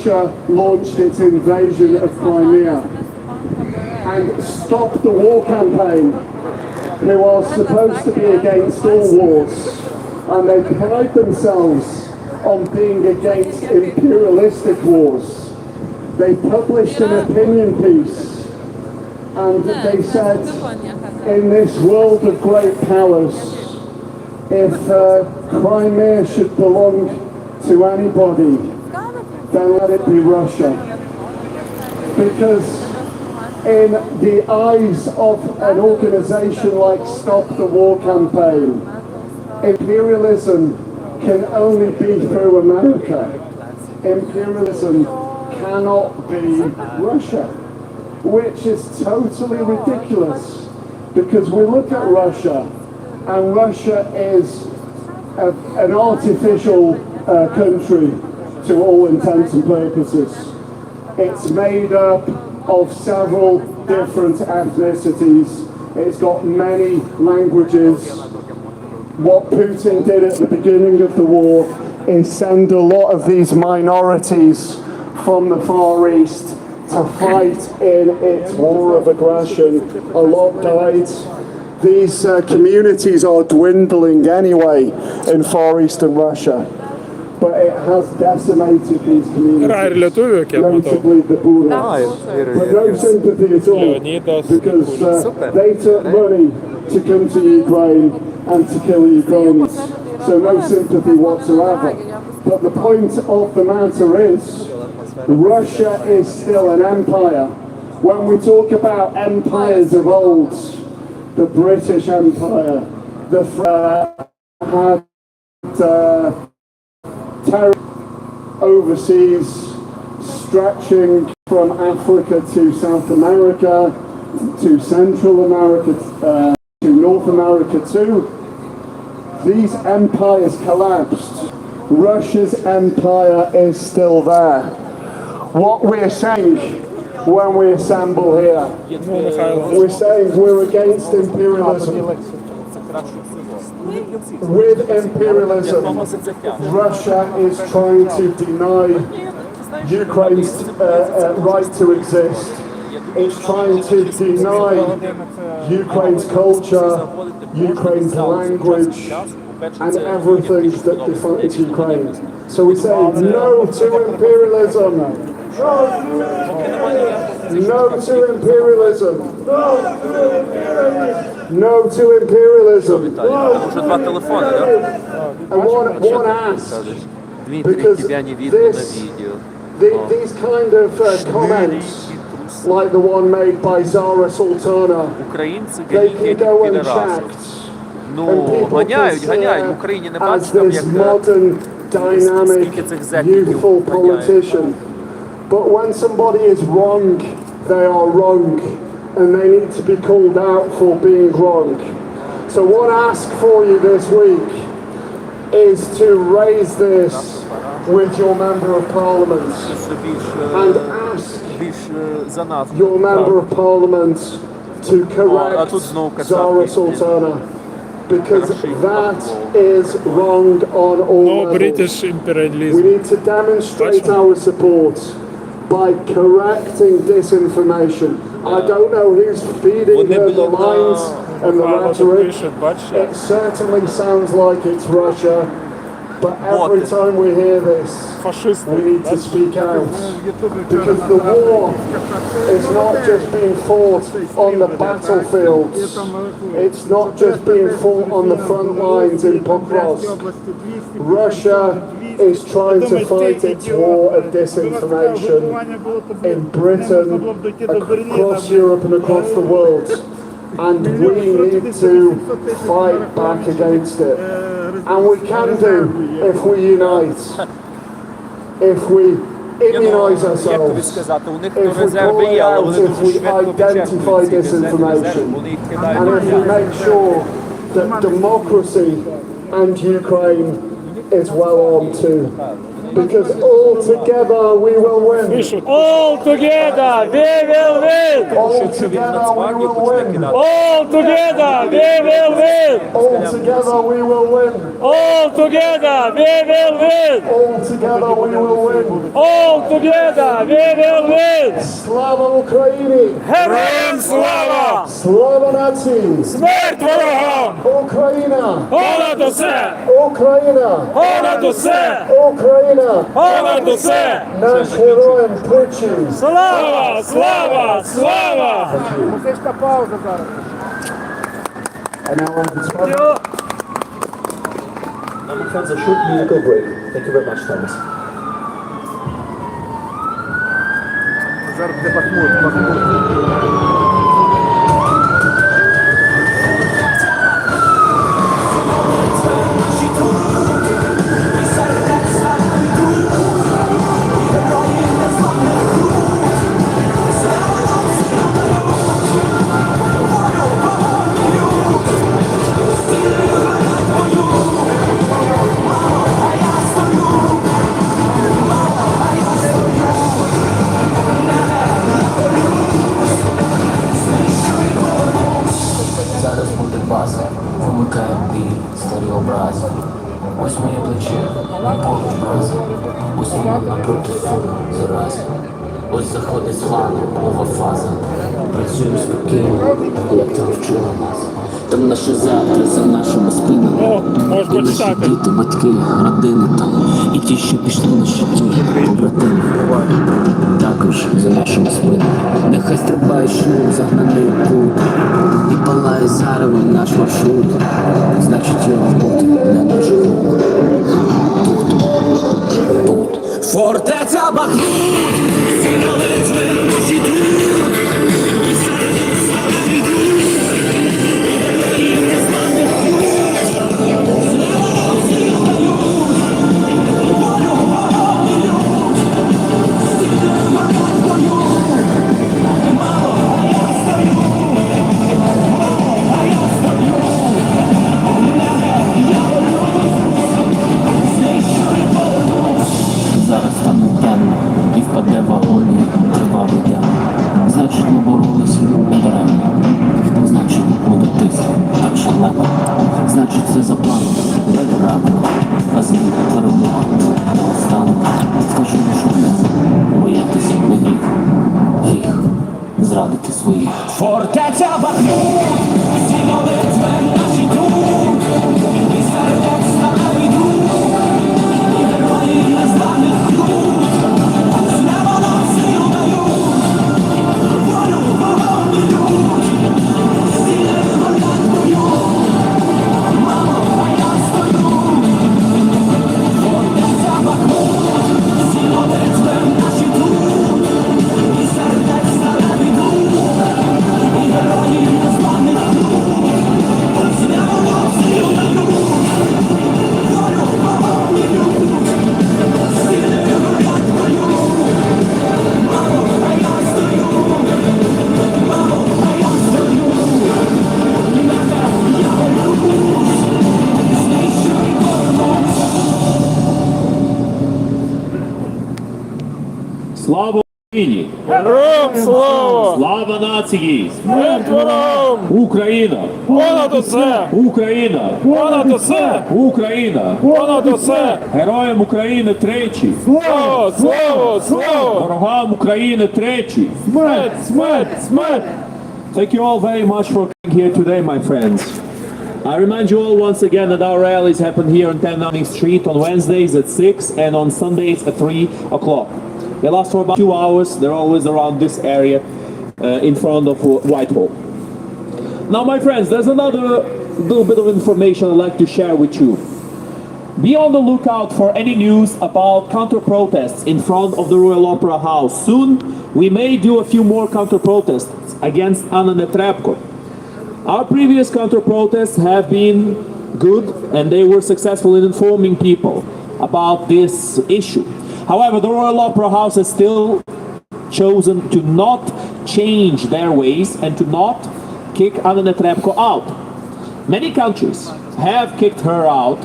Russia launched its invasion of Crimea and stopped the War campaign, who are supposed to be against all wars, and they pride themselves on being against imperialistic wars. They published an opinion piece and they said, in this world of great powers, if uh, Crimea should belong to anybody, then let it be Russia. Because in the eyes of an organization like Stop the War campaign, imperialism can only be through America. Imperialism cannot be Russia, which is totally ridiculous because we look at Russia and Russia is a, an artificial uh, country to all intents and purposes. It's made up of several different ethnicities. It's got many languages. What Putin did at the beginning of the war is send a lot of these minorities from the Far East to fight in its war of aggression. A lot died. These uh, communities are dwindling anyway in Far Eastern Russia. Yra ir communities. lietuvių, kiek matau. Notably the Buras. Ir- ir- But no ir- sympathy at all Leonidas because Super. they took money to come to Ukraine and to kill Ukrainians. So no sympathy whatsoever. But the point of the matter is, Russia is still an empire. When we talk about empires of old, the British Empire, the Fr- had uh, overseas, stretching from Africa to South America, to Central America, uh, to North America too. These empires collapsed. Russia's empire is still there. What we're saying when we assemble here, we're saying we're against imperialism. With imperialism, Russia is trying to deny Ukraine's uh, uh, right to exist. It's trying to deny Ukraine's culture, Ukraine's language, and everything that defines Ukraine. So we say no to imperialism. No to imperialism. No to imperialism. Уже два телефони, да? And one, one ask, Дмитрий, Because тебя не видно на this- видео. the, these kind of uh, comments, like the one made by Zara Sultana, Українці they ганяють can як go підараси. unchecked. Ну, And people ганяють, can ганяють. В say Україні не as бачиш там, this як е, modern, dynamic, скільки цих зеків youthful ганяють. politician. But when somebody is wrong, they are wrong, and they need to be called out for being wrong. So, what I ask for you this week is to raise this with your Member of Parliament and ask your Member of Parliament to correct Zara Sultana. Because that is wrong on all levels. We need to demonstrate our support by correcting disinformation. I don't know who's feeding her the lines and the rhetoric. It certainly sounds like it's Russia, but every time we hear this, we need to speak out. Because the war is not just being fought on the battlefields, it's not just being fought on the front lines in Pokrovsk. Russia is trying to fight its war of disinformation in Britain, across Europe and across the world. And we need to fight back against it. And we can do if we unite, if we immunize ourselves, if we call it out, if we identify disinformation, and if we make sure that democracy and Ukraine is well armed too. Because all together we will win. All together we will win! All Якщо він together we нацгвардію will почне win. кидати, All together we will win! All together we will win. All together we will win! All together we will win. All together we will win! Slava Ukraini! Героям слава! Slava Nazis! Смерть ворогам! Ukraina! Понад усе! Україна! Понад усе! Україна! Україна! Понад усе! Наш героям Кучі! Слава! Слава! Слава! Музична пауза зараз. Fans, a short musical break. Thank you very much, Thomas. Зараз буде пахмур, пахмур. Фону. Ось заходить слава, нова фаза. Працюємо спокійно, як ти вчила нас. Там наше завтра за нашими спинами. І наші діти, батьки, родини там. І ті, що пішли на щиті, побратими. Також за нашими спинами. Нехай стрибає шнур, загнаний кут. І палає зарево наш маршрут. Значить його бути для наших рук. Тут, тут фортеця Бахмут, сина лицьми тут, і серед стане. Фортеця Бахмут! слава! Слава нації! Смерть ворогам! Україна! Понад усе! Україна! Понад усе! Україна! Понад усе! Героям України тричі! Слава! Слава! Слава! Ворогам України тричі! Смерть! Смерть! Смерть! Thank you all very much for being here today, my friends. I remind you all once again that our rallies happen here on 10 Downing Street on Wednesdays at 6 and on Sundays at 3 o'clock. They last for about two hours. They're always around this area uh, in front of Whitehall. Now, my friends, there's another little bit of information I'd like to share with you. Be on the lookout for any news about counter protests in front of the Royal Opera House. Soon, we may do a few more counter protests against Anna Netrebko. Our previous counter protests have been good and they were successful in informing people about this issue. However, the Royal Opera House has still chosen to not change their ways and to not kick Anna Netrebko out. Many countries have kicked her out,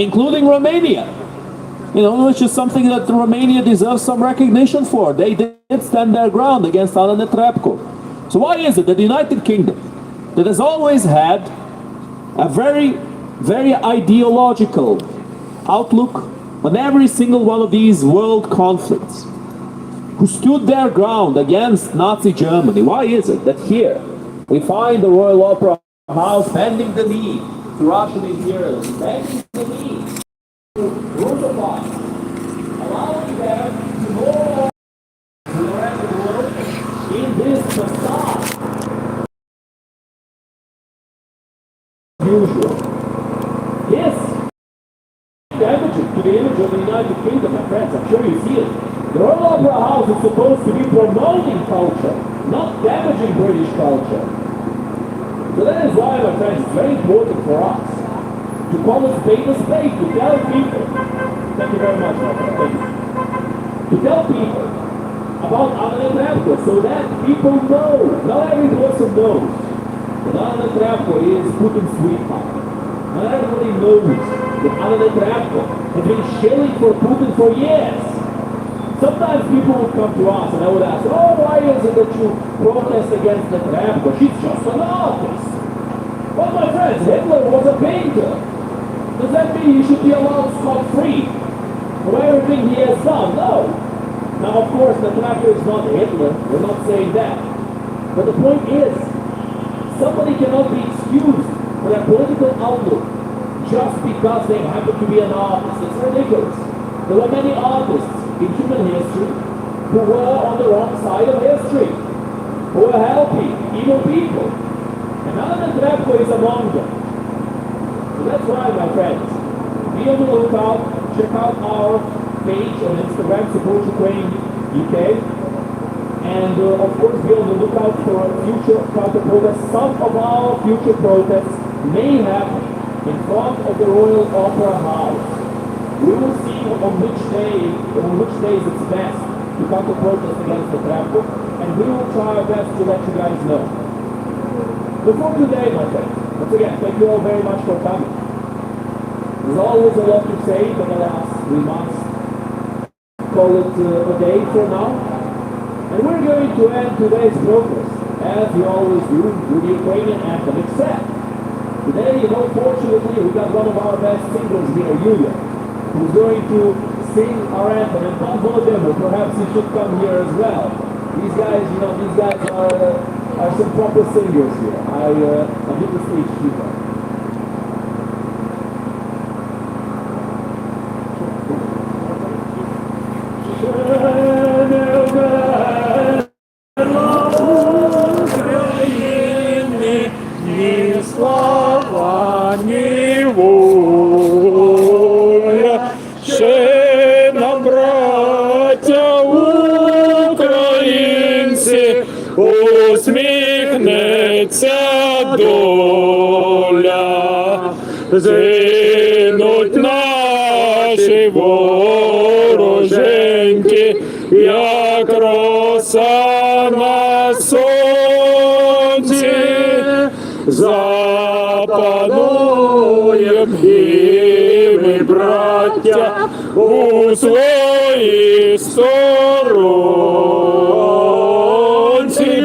including Romania. You know, which is something that Romania deserves some recognition for. They did stand their ground against Anna Netrebko. So why is it that the United Kingdom, that has always had a very, very ideological outlook on every single one of these world conflicts, who stood their ground against Nazi Germany. Why is it that here we find the Royal Opera House bending the knee to Russian imperialism, bending the knee to Roosevelt, allowing them to go to the rest of the world in this facade? Usual. Yes, damaging to the image of the United Kingdom, my friends. I'm sure you see it. The Royal Opera House is supposed to be promoting culture, not damaging British culture. So that is why, my friends, it's very important for us to call a spade a spade, to tell people. Thank you very much. Thank you. To tell people about Anna Netrebko so that people know, not every person knows, that Anna Netrebko is Putin's sweetheart. Not everybody knows that Anna Netrebko has been shilling for Putin for years. Sometimes people would come to us and I would ask, oh, why is it that you protest against Netrebko? She's just an artist. Well, my friends, Hitler was a painter. Does that mean he should be allowed scot-free for everything he has done? No. Now, of course, Netrebko is not Hitler. We're not saying that. But the point is, somebody cannot be excused for their political outlook just because they happen to be an artist. It's ridiculous. There were many artists in human history who were on the wrong side of history, who were helping evil people. And Anna Netrebko is among them. So that's why, my friends, be on the lookout. Check out our page on Instagram, Support Ukraine UK. And uh, of course, be on the lookout for future counter protests. Some of our future protests may happen in front of the Royal Opera House. We will see on which day, on which days it's best to counter protest against the Trapco, and we will try our best to let you guys know. Before today, my friends, once again, thank you all very much for coming. There's always a lot to say, but alas, we must call it uh, a day for now. And we're going to end today's progress, as we always do, with the Ukrainian anthem, except today, unfortunately, we got one of our best singers here, Yulia, who's going to sing our anthem. And Pan Volodymyr, perhaps he should come here as well. These guys, you know, these guys are, uh, are some proper singers here. I, uh, I give the stage to. Зинуть наші вороженьки, як роса на сонці. Запануєм і ми, браття, у своїй сторонці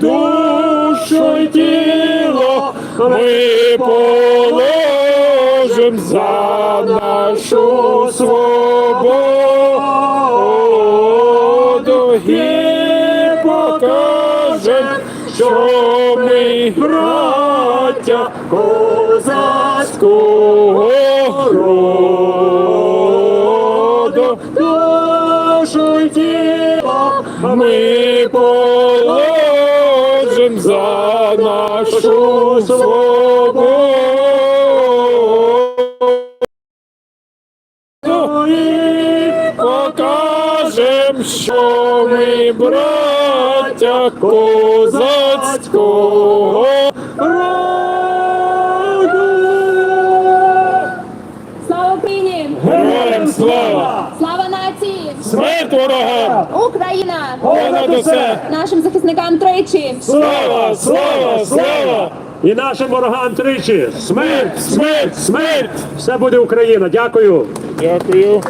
душу й тіло ми положим за нашу свободу і покажем, що ми браття козацького роду. Душу й тіло ми положим за нашу свободу. Ми браття козацького роду. Слава Україні! Героям слава! Слава нації! Смерть ворогам! Україна! Понад усе! Нашим захисникам тричі! Слава! Слава! Слава! І нашим ворогам тричі. Смерть! Смерть! Смерть! Все буде Україна. Дякую. Дякую.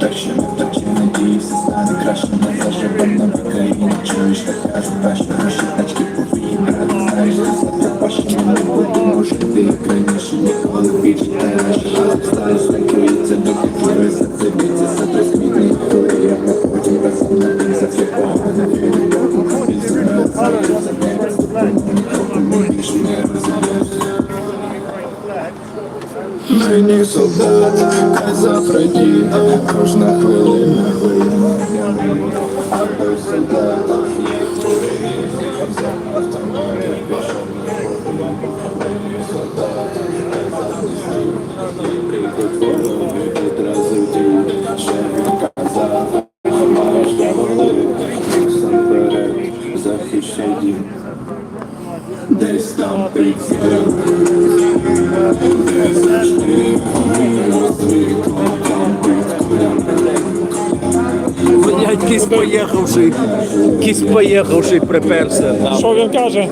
protection. Поїхавший приперся. Що він каже?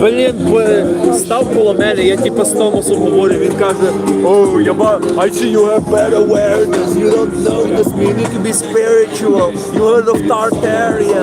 Блін, став коло мене, я типу з Томасом говорю, він каже, Oh, я ба, I see you have better awareness, you don't know this you need to be spiritual, you are of Tartaria.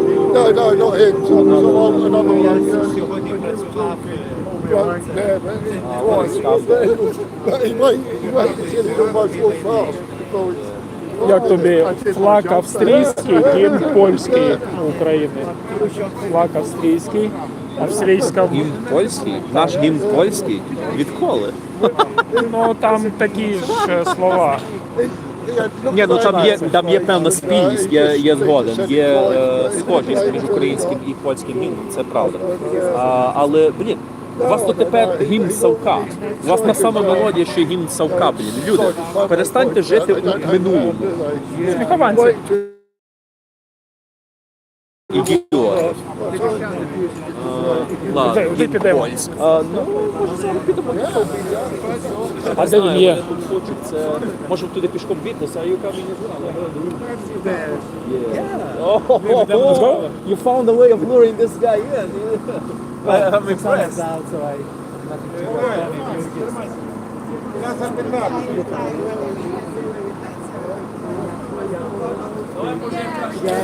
No, no, not him. Someone, another one. Right there, but he wait, he wait until he almost walked past before he. Як тобі флаг австрійський, гімн польський України. Флаг австрійський, австрійська. Гімн польський? Наш гімн польський? Відколи? Ну там такі ж е, слова. Ні, ну там є, там є певна спільність, я, я згоден. Є е, схожість між українським і польським гімном, це правда. А, але, блін, у вас тут тепер гімн Савка. У вас та сама мелодія, що гімн Савка, блін. Люди, перестаньте жити у минулому. Сміхованці. ідіоти. Ладно, він польськ. А, ну, може, зараз підемо. А де він є? Може, туди пішком бійтися, а юка мені знала. You found a way of luring this guy in. Yeah. I'm impressed. Я